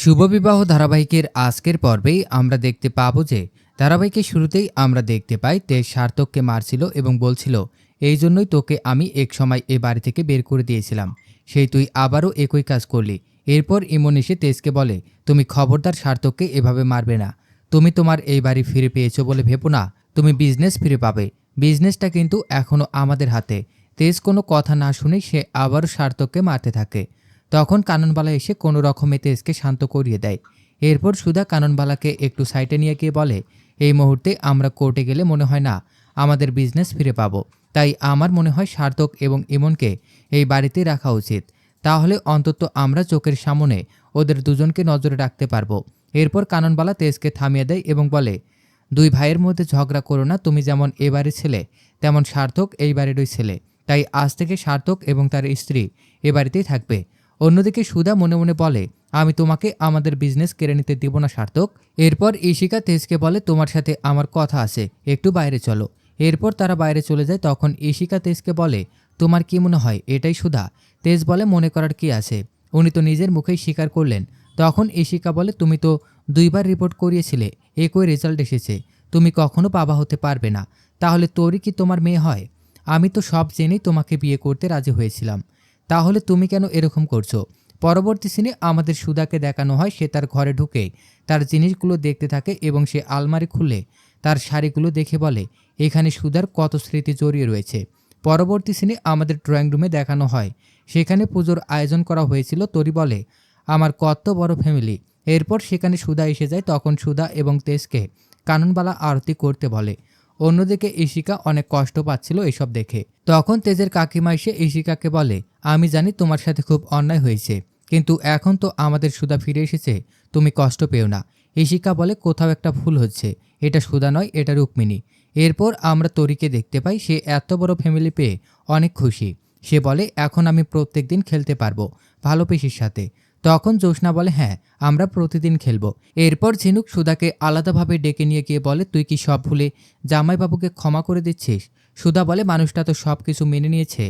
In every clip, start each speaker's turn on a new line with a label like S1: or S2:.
S1: শুভবিবাহ ধারাবাহিকের আজকের পর্বেই আমরা দেখতে পাবো যে ধারাবাহিকের শুরুতেই আমরা দেখতে পাই তে সার্থককে মারছিল এবং বলছিল, এই জন্যই তোকে আমি এক সময় এ বাড়ি থেকে বের করে দিয়েছিলাম। সেই তুই আবারও একই কাজ করলি। এরপর ইমন এসে তেজকে বলে, তুমি খবরদার সার্থককে এভাবে মারবে না। তুমি তোমার এই বাড়ি ফিরে পেয়েছ বলে ভেবো না। তুমি বিজনেস ফিরে পাবে। বিজনেসটা কিন্তু এখনও আমাদের হাতে। তেজ কোনো কথা না শুনে সে আবারও সার্থককে মারতে থাকে। তখন কাননবালা এসে কোনো রকমে তেজকে শান্ত করিয়ে দেয়। এরপর সুধা কাননবালাকে একটু সাইটে নিয়ে গিয়ে বলে, এই মুহূর্তে আমরা কোর্টে গেলে মনে হয় না আমাদের বিজনেস ফিরে পাবো। তাই আমার মনে হয় সার্থক এবং ইমনকে এই বাড়িতে রাখা উচিত। তাহলে অন্তত আমরা চোখের সামনে ওদের দুজনকে নজরে রাখতে পারব। এরপর কাননবালা তেজকে থামিয়ে দেয় এবং বলে, দুই ভাইয়ের মধ্যে ঝগড়া করো না, তুমি যেমন এ বাড়ির ছেলে, তেমন সার্থক এই বাড়িরই ছেলে। তাই আজ থেকে সার্থক এবং তার স্ত্রী এ বাড়িতেই থাকবে। অন্যদিকে সুধা মনে মনে বলে, আমি তোমাকে আমাদের বিজনেস কেড়ে নিতে দিব না, সার্থক। এরপর ঈশিকা তেজকে বলে, তোমার সাথে আমার কথা আছে, একটু বাইরে চলো। এরপর তারা বাইরে চলে যায়, তখন ঈশিকা তেজকে বলে, তোমার কি মনে হয়, এটাই সুধা? তেজ বলে, মনে করার কি আছে? উনি তো নিজের মুখেই স্বীকার করলেন। তখন ঈশিকা বলে, তুমি তো দুইবার রিপোর্ট করিয়েছিলে, একই রেজাল্ট এসেছে। তুমি কখনো বাবা হতে পারবে না। তাহলে তোরই কি তোমার মেয়ে হয়? আমি তো সব জেনেই তোমাকে বিয়ে করতে রাজি হয়েছিলাম। তাহলে তুমি কেন এরকম করছ? পরবর্তী সিনে আমাদের সুধাকে দেখানো হয়, সে তার ঘরে ঢুকে, তার জিনিসগুলো দেখতে থাকে এবং সে আলমারি খুলে, তার শাড়িগুলো দেখে বলে, এখানে সুধার কত স্মৃতি জড়িয়ে রয়েছে। পরবর্তী সিনে আমাদের ড্রয়িং রুমে দেখানো হয়। সেখানে পুজোর আয়োজন করা হয়েছিল, তরি বলে, আমার কত বড় ফ্যামিলি। এরপর সেখানে সুধা এসে যায়, তখন সুধা এবং তেজকে কাননবালা আরতি করতে বলে। অন্যদিকে ঈশিকা অনেক কষ্ট পাচ্ছিল এসব দেখে। তখন তেজের কাকিমা এসে ঈশিকাকে বলে, আমি জানি তোমার সাথে খুব অন্যায় হয়েছে, কিন্তু এখন তো আমাদের সুধা ফিরে এসেছে, তুমি কষ্ট পেও না। ঈশিকা বলে, কোথাও একটা ভুল হচ্ছে, এটা সুধা নয়, এটা রুক্মিণী। এরপর আমরা তরিকে দেখতে পাই, সে এত বড় ফ্যামিলি পেয়ে অনেক খুশি। সে বলে, এখন আমি প্রত্যেক দিন খেলতে পারব, ভালো পেশির সাথে। তখন জোসনা বলে হ্যাঁ আমরা প্রতিদিন খেলব। এরপর ঝিনুক সুদাকে আলাদাভাবে ডেকে নিয়ে গিয়ে বলে, তুই কি সব ভুলে জামাইবাবুকে ক্ষমা করে দিচ্ছিস? সুদা বলে, মানুষটা তো সব কিছু মেনে নিয়েছে,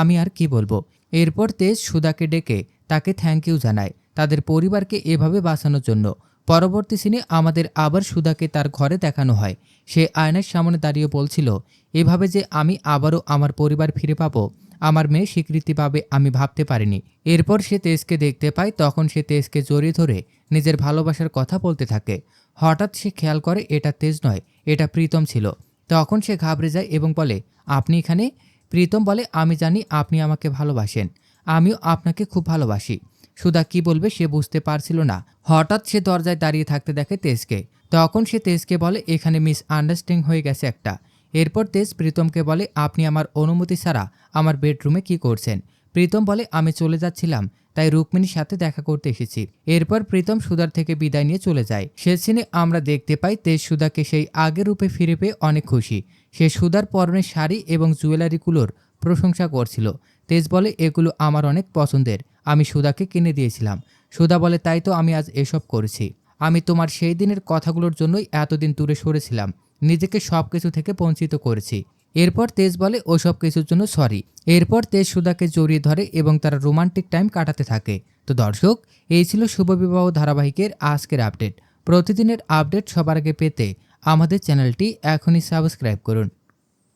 S1: আমি আর কি বলব? এরপর তেজ সুদাকে ডেকে তাকে থ্যাংক ইউ জানায়, তাদের পরিবারকে এভাবে বাঁচানোর জন্য। পরবর্তী সিনে আমাদের আবার সুধাকে তার ঘরে দেখানো হয়। সে আয়নার সামনে দাঁড়িয়ে বলছিল, এভাবে যে আমি আবারও আমার পরিবার ফিরে পাবো, আমার মেয়ে স্বীকৃতি পাবে আমি ভাবতে পারিনি। এরপর সে তেজকে দেখতে পায়, তখন সে তেজকে জড়িয়ে ধরে নিজের ভালোবাসার কথা বলতে থাকে। হঠাৎ সে খেয়াল করে, এটা তেজ নয়, এটা প্রীতম ছিল। তখন সে ঘাবড়ে যায় এবং বলে, আপনি এখানে? প্রীতম বলে, আমি জানি আপনি আমাকে ভালোবাসেন। আমিও আপনাকে খুব ভালোবাসি। সুধা কি বলবে সে বুঝতে পারছিল না। হঠাৎ সে দরজায় দাঁড়িয়ে থাকতে দেখে তেজকে। তখন সে তেজকে বলে, এখানে মিস আন্ডারস্ট্যান্ডিং হয়ে গেছে একটা। এরপর তেজ প্রীতমকে বলে, আপনি আমার অনুমতি ছাড়া আমার বেডরুমে কি করছেন? প্রীতম বলে, আমি চলে যাচ্ছিলাম, তাই রুক্মিণীর সাথে দেখা করতে এসেছি। এরপর প্রীতম সুদার থেকে বিদায় নিয়ে চলে যায়। সে সিনে আমরা দেখতে পাই, তেজ সুদাকে সেই আগের রূপে ফিরে পেয়ে অনেক খুশি। সে সুদার পরনের শাড়ি এবং জুয়েলারিগুলোর প্রশংসা করছিল। তেজ বলে, এগুলো আমার অনেক পছন্দের। আমি সুদাকে কিনে দিয়েছিলাম। সুদা বলে, তাই তো আমি আজ এসব করেছি। আমি তোমার সেই দিনের কথাগুলোর জন্যই এতদিন দূরে সরেছিলাম। নিজেকে সব কিছু থেকে বঞ্চিত করেছি। এরপর তেজ বলে ওসব কিছুর জন্য সরি। এরপর তেজ সুদাকে জড়িয়ে ধরে এবং তারা রোমান্টিক টাইম কাটাতে থাকে। তো দর্শক, এই ছিল শুভবিবাহ ধারাবাহিকের আজকের আপডেট। প্রতিদিনের আপডেট সবার আগে পেতে আমাদের চ্যানেলটি এখনই সাবস্ক্রাইব করুন।